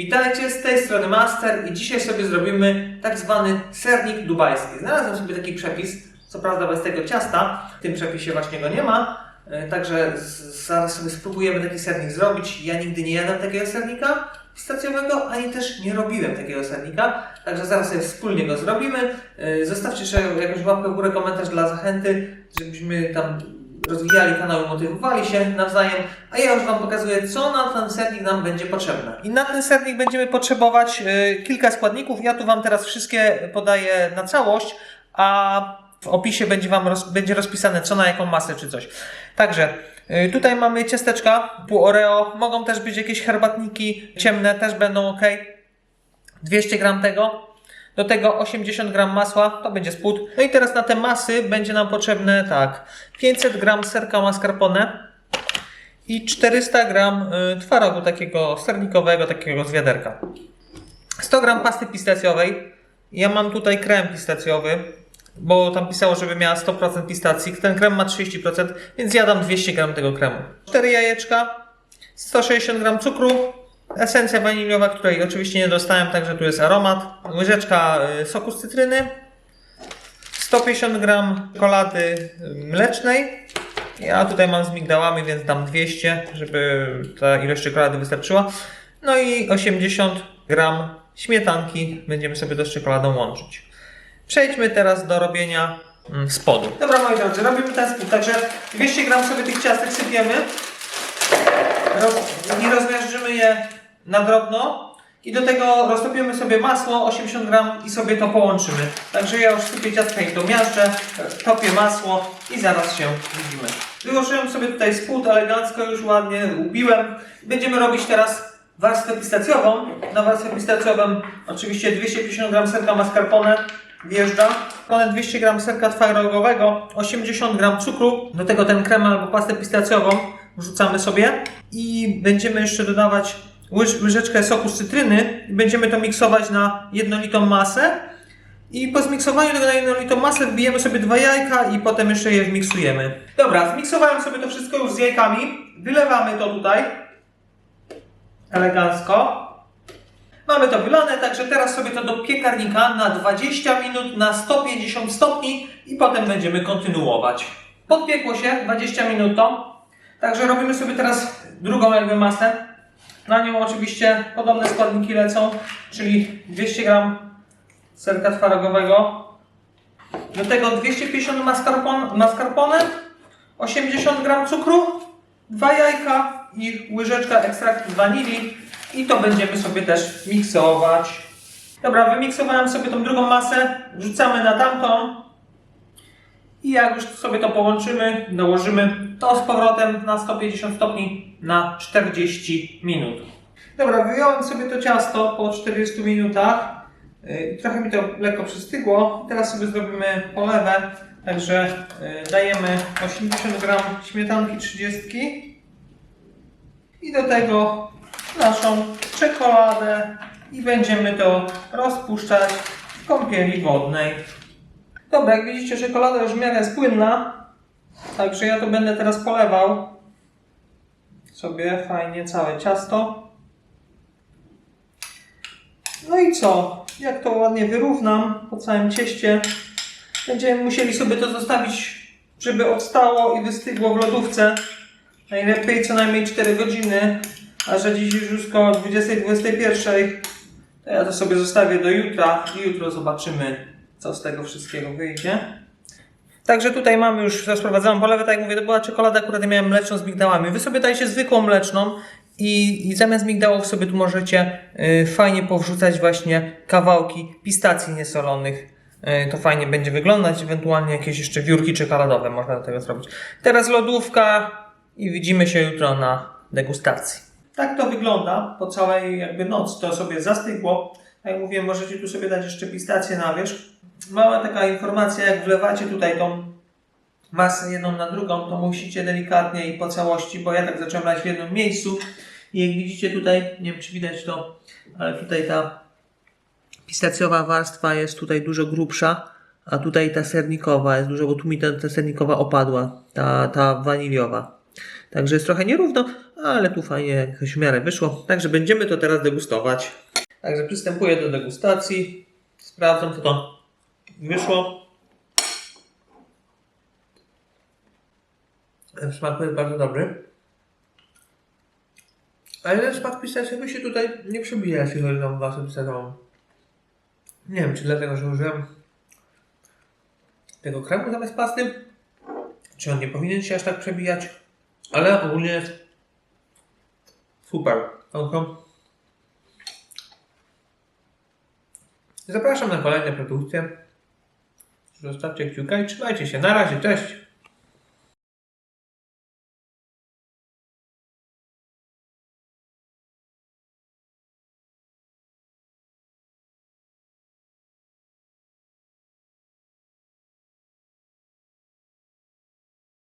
Witajcie, z tej strony Master i dzisiaj sobie zrobimy tak zwany sernik dubajski. Znalazłem sobie taki przepis, co prawda bez tego ciasta, w tym przepisie właśnie go nie ma, e, także zaraz sobie spróbujemy taki sernik zrobić. Ja nigdy nie jadłem takiego sernika pistacjowego, ani też nie robiłem takiego sernika, także zaraz sobie wspólnie go zrobimy. E, Zostawcie jeszcze jakąś łapkę w górę, komentarz dla zachęty, żebyśmy tam rozwijali kanał motywowali się nawzajem, a ja już Wam pokazuję, co na ten sernik nam będzie potrzebne. I na ten sernik będziemy potrzebować y, kilka składników. Ja tu Wam teraz wszystkie podaję na całość, a w opisie będzie Wam roz, będzie rozpisane, co na jaką masę czy coś. Także y, tutaj mamy ciasteczka, pół Oreo, mogą też być jakieś herbatniki ciemne, też będą ok. 200 gram tego. Do tego 80 gram masła, to będzie spód. No i teraz na te masy będzie nam potrzebne tak 500 gram serka mascarpone i 400 gram y, twarogu takiego sernikowego, takiego z wiaderka. 100 gram pasty pistacjowej. Ja mam tutaj krem pistacjowy, bo tam pisało, żeby miała 100% pistacji. Ten krem ma 30%, więc ja dam 200 gram tego kremu. 4 jajeczka, 160 gram cukru, esencja waniliowa, której oczywiście nie dostałem, także tu jest aromat, łyżeczka y, soku z cytryny, 150 gram czekolady mlecznej. Ja tutaj mam z migdałami, więc dam 200, żeby ta ilość czekolady wystarczyła. No i 80 gram śmietanki będziemy sobie to z czekoladą łączyć. Przejdźmy teraz do robienia mm, spodu. Dobra moi drodzy, robimy ten spód, także 200 gram sobie tych ciastek sypiemy. Roz, I rozmiażdżymy je na drobno. I do tego roztopimy sobie masło 80 gram i sobie to połączymy. Także ja już sypię ciastka i to miażdżę, topię masło i zaraz się widzimy. Wyłożyłem sobie tutaj spód elegancko, już ładnie ubiłem. Będziemy robić teraz warstwę pistacjową. Na warstwę pistacjową oczywiście 250 gram serka mascarpone wjeżdża. Ponad 200 gram serka twarodowego, 80 gram cukru. Do tego ten krem albo pastę pistacjową wrzucamy sobie. I będziemy jeszcze dodawać łyż, łyżeczkę soku z cytryny. I będziemy to miksować na jednolitą masę. I po zmiksowaniu tego na jednolitą masę wbijemy sobie dwa jajka i potem jeszcze je wmiksujemy. Dobra, zmiksowałem sobie to wszystko już z jajkami. Wylewamy to tutaj. Elegancko. Mamy to wylane, także teraz sobie to do piekarnika na 20 minut na 150 stopni i potem będziemy kontynuować. Podpiekło się 20 minut to. Także robimy sobie teraz drugą jakby masę. Na nią oczywiście podobne składniki lecą, czyli 200 gram serka twarogowego. Do tego 250 mascarpone, mascarpone 80 gram cukru, dwa jajka i łyżeczka ekstraktu wanilii i to będziemy sobie też miksować. Dobra, wymiksowałem sobie tą drugą masę, wrzucamy na tamtą i jak już sobie to połączymy, dołożymy to z powrotem na 150 stopni na 40 minut. Dobra, wyjąłem sobie to ciasto po 40 minutach. Yy, Trochę mi to lekko przystygło. Teraz sobie zrobimy polewę. Także yy, dajemy 80 gram śmietanki 30 i do tego naszą czekoladę i będziemy to rozpuszczać w kąpieli wodnej. Dobra, jak widzicie, czekolada już w miarę jest płynna, także ja to będę teraz polewał sobie fajnie całe ciasto. No i co? Jak to ładnie wyrównam po całym cieście, będziemy musieli sobie to zostawić, żeby odstało i wystygło w lodówce. Najlepiej co najmniej 4 godziny, a że dziś już koło 20-21, to ja to sobie zostawię do jutra i jutro zobaczymy, co z tego wszystkiego wyjdzie. Także tutaj mamy już rozprowadzoną polewę, tak jak mówię, to była czekolada, akurat ja miałem mleczną z migdałami. Wy sobie dajcie zwykłą mleczną i, i zamiast migdałów sobie tu możecie y, fajnie powrzucać właśnie kawałki pistacji niesolonych. Y, to fajnie będzie wyglądać, ewentualnie jakieś jeszcze wiórki czekoladowe można do tego zrobić. Teraz lodówka i widzimy się jutro na degustacji. Tak to wygląda po całej jakby nocy. To sobie zastygło. Jak mówiłem, możecie tu sobie dać jeszcze pistację na wierzch. Mała taka informacja, jak wlewacie tutaj tą masę jedną na drugą, to musicie delikatnie i po całości, bo ja tak zacząłem lać w jednym miejscu i jak widzicie tutaj, nie wiem czy widać to, ale tutaj ta pistacjowa warstwa jest tutaj dużo grubsza, a tutaj ta sernikowa jest dużo, bo tu mi ta, ta sernikowa opadła, ta, ta waniliowa. Także jest trochę nierówno, ale tu fajnie jakoś w miarę wyszło. Także będziemy to teraz degustować. Także przystępuję do degustacji. Sprawdzam, co to wyszło. W smaku jest bardzo dobry. Ale ten smak pistacjowy się tutaj nie przebija, jeśli chodzi o masę. Nie wiem, czy dlatego, że użyłem tego kremu zamiast pasty, czy on nie powinien się aż tak przebijać, ale ogólnie jest super. Tylko Zapraszam na kolejne produkcje. Zostawcie kciuka i trzymajcie się. Na razie, cześć!